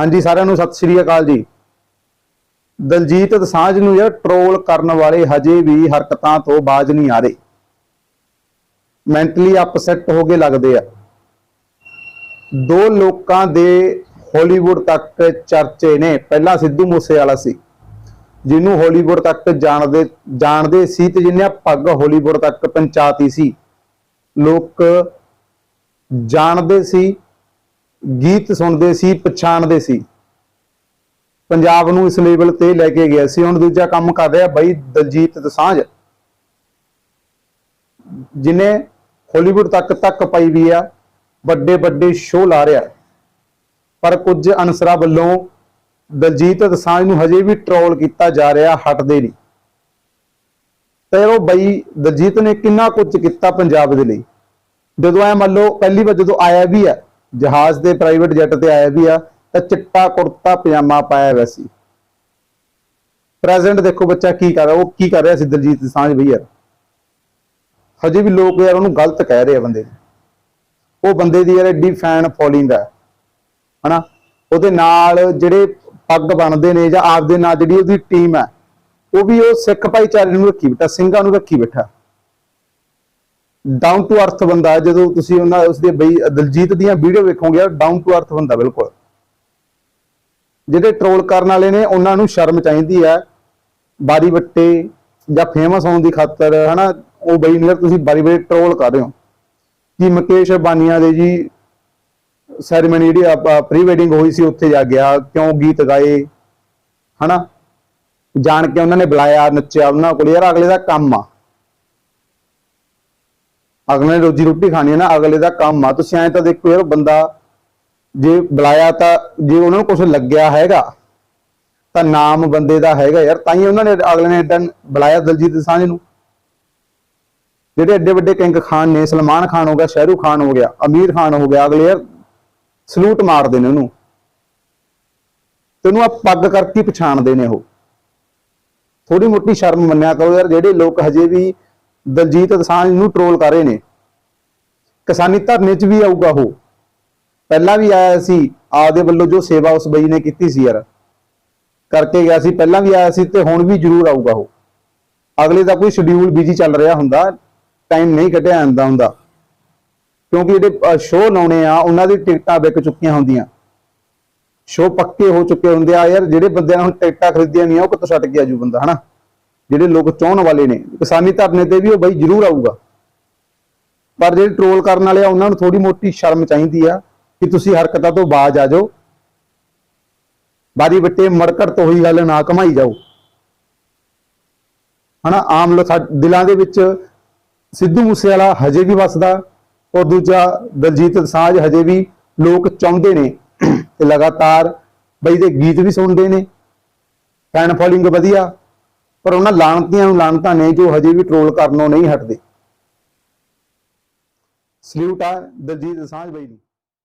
ਹਾਂਜੀ, ਸਾਰਿਆਂ ਨੂੰ ਸਤਿ ਸ਼੍ਰੀ ਅਕਾਲ ਜੀ। ਦਲਜੀਤ ਦਸਾਂਝ ਨੂੰ ਯਾਰ ਟਰੋਲ ਕਰਨ ਵਾਲੇ ਹਜੇ ਵੀ ਹਰਕਤਾਂ ਤੋਂ ਬਾਜ ਨਹੀਂ ਆ ਰਹੇ। ਮੈਂਟਲੀ ਅਪਸੈਟ ਹੋ ਕੇ ਲੱਗਦੇ ਆ। ਦੋ ਲੋਕਾਂ ਦੇ ਹਾਲੀਵੁੱਡ ਤੱਕ ਚਰਚੇ ਨੇ। ਪਹਿਲਾਂ ਸਿੱਧੂ ਮੂਸੇਵਾਲਾ ਸੀ, ਜਿਹਨੂੰ ਹਾਲੀਵੁੱਡ ਤੱਕ ਜਾਣਦੇ ਜਾਣਦੇ ਸੀ ਤੇ ਜਿਹਨੇ ਪੱਗ ਹਾਲੀਵੁੱਡ ਤੱਕ ਪਹੁੰਚਾਤੀ ਸੀ। ਲੋਕ ਜਾਣਦੇ ਸੀ ਗੀਤ ਸੁਣਦੇ ਸੀ, ਪਛਾਣਦੇ ਸੀ। ਪੰਜਾਬ ਨੂੰ ਇਸ ਲੈਵਲ ਤੇ ਲੈ ਕੇ ਗਿਆ ਸੀ। ਹੁਣ ਦੂਜਾ ਕੰਮ ਕਰ ਰਿਹਾ ਬਈ ਦਲਜੀਤ ਦਸਾਂਝ ਜਿਨੇ ਹਾਲੀਵੁੱਡ ਤੱਕ ਤੱਕ ਪਾਈ ਵੀ ਆ, ਵੱਡੇ ਵੱਡੇ ਸ਼ੋਅ ਲਾ ਰਿਹਾ। ਪਰ ਕੁਝ ਅਨਸਰਾਂ ਵੱਲੋਂ ਦਲਜੀਤ ਦਸਾਂਝ ਨੂੰ ਹਜੇ ਵੀ ਟਰੋਲ ਕੀਤਾ ਜਾ ਰਿਹਾ, ਹਟਦੇ ਨਹੀਂ। ਤੇ ਉਹ ਬਈ ਦਲਜੀਤ ਨੇ ਕਿੰਨਾ ਕੁਝ ਕੀਤਾ ਪੰਜਾਬ ਦੇ ਲਈ। ਜਦੋਂ ਐ ਮੰਨ ਲਓ, ਪਹਿਲੀ ਵਾਰ ਜਦੋਂ ਆਇਆ ਵੀ ਆ ਜਹਾਜ਼ ਦੇ ਪ੍ਰਾਈਵੇਟ ਜੈਟ ਤੇ ਆਇਆ ਵੀ ਆ, ਤਾਂ ਚਿੱਟਾ ਕੁੜਤਾ, ਪਜਾਮਾ ਪਾਇਆ ਹੋਇਆ ਸੀ। ਪ੍ਰੈਜ਼ੈਂਟ ਦੇਖੋ ਬੱਚਾ ਕੀ ਕਰ ਰਿਹਾ, ਉਹ ਕੀ ਕਰ ਰਿਹਾ ਸੀ ਦਲਜੀਤ ਦਸਾਂਝ ਬਈ ਹਜੇ ਵੀ ਲੋਕ ਯਾਰ ਉਹਨੂੰ ਗਲਤ ਕਹਿ ਰਹੇ ਆ ਬੰਦੇ ਉਹ ਬੰਦੇ ਦੀ ਯਾਰ ਐਡੀ ਫੈਨ ਫੋਲੋਇੰਗ ਹੈ ਹਨਾ? ਉਹਦੇ ਨਾਲ ਜਿਹੜੇ ਪੱਗ ਬਣਦੇ ਨੇ ਜਾਂ ਆਪਦੇ ਨਾਲ ਜਿਹੜੀ ਉਹਦੀ ਟੀਮ ਹੈ ਉਹ ਵੀ ਉਹ ਸਿੱਖ ਭਾਈਚਾਰੇ ਨੂੰ ਰੱਖੀ ਬੈਠਾ, ਸਿੰਘਾਂ ਨੂੰ ਰੱਖੀ ਬੈਠਾ। ਡਾਊਨ ਟੂ ਅਰਥ ਬੰਦਾ ਹੈ। ਜਦੋਂ ਤੁਸੀਂ ਉਹਨਾਂ, ਉਸਦੇ ਬਈ ਦਲਜੀਤ ਦੀਆਂ ਵੀਡੀਓ ਵੇਖੋਗੇ ਡਾਊਨ ਟੂ ਅਰਥ ਬੰਦਾ ਬਿਲਕੁਲ। ਜਿਹੜੇ ਟਰੋਲ ਕਰਨ ਵਾਲੇ ਨੇ, ਉਹਨਾਂ ਨੂੰ ਸ਼ਰਮ ਚਾਹੀਦੀ ਹੈ। ਬਾਰੀ ਬੱਟੇ ਜਾਂ ਫੇਮਸ ਹੋਣ ਦੀ ਖਾਤਰ, ਹਨਾ, ਉਹ ਬਈ ਨਿਰ ਤੁਸੀਂ ਬਾਰੀ ਬੱਟੇ ਟਰੋਲ ਕਰ ਰਹੇ ਹੋ। ਕਿ ਮੁਕੇਸ਼ ਬਾਨੀਆਂ ਦੇ ਜੀ ਸੈਰੇਮਨੀ ਜਿਹੜੀ ਪ੍ਰੀ ਵੈਡਿੰਗ ਹੋਈ ਸੀ, ਉੱਥੇ ਜਾ ਗਿਆ, ਕਿਉਂ ਗੀਤ ਗਾਏ, ਹਨਾ? ਜਾਣ ਕੇ ਉਹਨਾਂ ਨੇ ਬੁਲਾਇਆ, ਨੱਚਿਆ, ਉਹਨਾਂ ਕੋਲ, ਯਾਰ, ਅਗਲੇ ਦਾ ਕੰਮ ਆ। ਅਗਲੇ ਨੇ ਰੋਜੀ ਰੋਟੀ ਖਾਣੀ ਹੈ ਨਾ, ਅਗਲੇ ਦਾ ਕੰਮ ਆ। ਤੁਸੀਂ ਐਂ ਤਾਂ ਦੇਖੋ ਯਾਰ, ਬੰਦਾ ਜੇ ਬੁਲਾਇਆ ਤਾਂ ਜੇ ਉਹਨਾਂ ਨੂੰ ਕੁਝ ਲੱਗਿਆ ਹੈਗਾ, ਤਾਂ ਨਾਮ ਬੰਦੇ ਦਾ ਹੈਗਾ ਯਾਰ, ਤਾਂ ਹੀ ਉਹਨਾਂ ਨੇ ਅਗਲੇ ਨੇ ਏਦਾਂ ਬੁਲਾਇਆ ਦਲਜੀਤ ਦਸਾਂਝ ਨੂੰ। ਜਿਹੜੇ ਐਡੇ ਵੱਡੇ ਕਿੰਗ ਖਾਨ ਨੇ, ਸਲਮਾਨ ਖਾਨ ਹੋ ਗਿਆ ਸ਼ਾਹਰੂਖ ਖਾਨ ਹੋ ਗਿਆ, ਅਮੀਰ ਖਾਨ ਹੋ ਗਿਆ, ਅਗਲੇ ਯਾਰ ਸਲੂਟ ਮਾਰਦੇ ਨੇ ਉਹਨੂੰ। ਤੇ ਉਹਨੂੰ ਆ ਪੱਗ ਕਰਕੇ ਪਛਾਣਦੇ ਨੇ ਉਹ। ਥੋੜੀ ਮੋਟੀ ਸ਼ਰਮ ਮੰਨਿਆ ਕਰੋ ਯਾਰ, ਜਿਹੜੇ ਲੋਕ ਹਜੇ ਵੀ ਦਲਜੀਤ ਦਸਾਂਝ ਨੂੰ ਟਰੋਲ ਕਰ ਰਹੇ ਨੇ। ਕਿਸਾਨੀ ਧਰਨੇ 'ਚ ਵੀ ਆਊਗਾ ਉਹ। ਪਹਿਲਾਂ ਵੀ ਆਇਆ ਸੀ, ਆਪਦੇ ਵੱਲੋਂ ਜੋ ਸੇਵਾ ਉਸ ਬਈ ਨੇ ਕੀਤੀ ਸੀ ਯਾਰ। ਕਰਕੇ ਗਿਆ ਸੀ, ਪਹਿਲਾਂ ਵੀ ਆਇਆ ਸੀ ਤੇ ਹੁਣ ਵੀ ਜ਼ਰੂਰ ਆਊਗਾ ਉਹ। ਅਗਲੇ ਦਾ ਕੋਈ ਸ਼ਡਿਊਲ ਬਿਜ਼ੀ ਚੱਲ ਰਿਹਾ ਹੁੰਦਾ ਟਾਈਮ ਨਹੀਂ ਕੱਢਿਆ ਜਾਂਦਾ ਹੁੰਦਾ। ਕਿਉਂਕਿ ਜਿਹੜੇ ਸ਼ੋਅ ਲਾਉਣੇ ਆ, ਉਹਨਾਂ ਦੀ ਟਿਕਟਾਂ ਵਿਕ ਚੁੱਕੀਆਂ ਹੁੰਦੀਆਂ। ਸ਼ੋਅ ਪੱਕੇ ਹੋ ਚੁੱਕੇ ਹੁੰਦੇ ਆ ਯਾਰ, ਜਿਹੜੇ ਬੰਦਿਆਂ ਨੇ ਟਿਕਟਾਂ ਖਰੀਦੀਆਂ ਨਹੀਂ ਆ ਉਹ ਕਿੱਥੋਂ ਛੱਡ ਕੇ ਆਜੂ ਬੰਦਾ, ਹਨਾ? ਜਿਹੜੇ ਲੋਕ ਚਾਹਣ ਵਾਲੇ ਨੇ, ਕਿਸਾਨੀ ਧਰਨੇ ਤੇ ਵੀ ਉਹ ਬਈ ਜ਼ਰੂਰ ਆਊਗਾ। ਪਰ ਜਿਹੜੇ ਟਰੋਲ ਕਰਨ ਵਾਲੇ ਆ, ਉਹਨਾਂ ਨੂੰ ਥੋੜੀ ਮੋਟੀ ਸ਼ਰਮ ਚਾਹੀਦੀ ਆ ਕਿ ਤੁਸੀਂ ਹਰਕਤਾਂ ਤੋਂ ਬਾਜ ਆ ਜਾਓ। ਬਾਰੀ ਬੱਟੇ ਮੜਕੜ ਤੋਂ ਹੋਈ ਗੱਲ ਨਾ ਕਮਾਈ ਜਾਓ। ਹਨਾ, ਆਮ ਲੋਕ ਦਿਲਾਂ ਦੇ ਵਿੱਚ ਸਿੱਧੂ ਮੂਸੇਵਾਲਾ ਹਜੇ ਵੀ ਵਸਦਾ, ਔਰ ਦੂਜਾ ਦਲਜੀਤ ਦਸਾਂਝ ਹਜੇ ਵੀ ਲੋਕ ਚਾਹੁੰਦੇ ਨੇ ਤੇ ਲਗਾਤਾਰ ਬਈ ਦੇ ਗੀਤ ਵੀ ਸੁਣਦੇ ਨੇ। ਫੈਨ ਫੋਲੋਇੰਗ ਵਧੀਆ ਪਰ ਉਹਨਾਂ ਲਾਣਤੀਆਂ ਨੂੰ ਲਾਣਤਾਂ ਨੇ ਜੋ ਹਜੇ ਵੀ ਟਰੋਲ ਕਰਨੋਂ ਨਹੀਂ ਹਟਦੇ। ਸਲੂਟ ਆ ਦਲਜੀਤ ਦਸਾਂਝ ਬਈ ਨੂੰ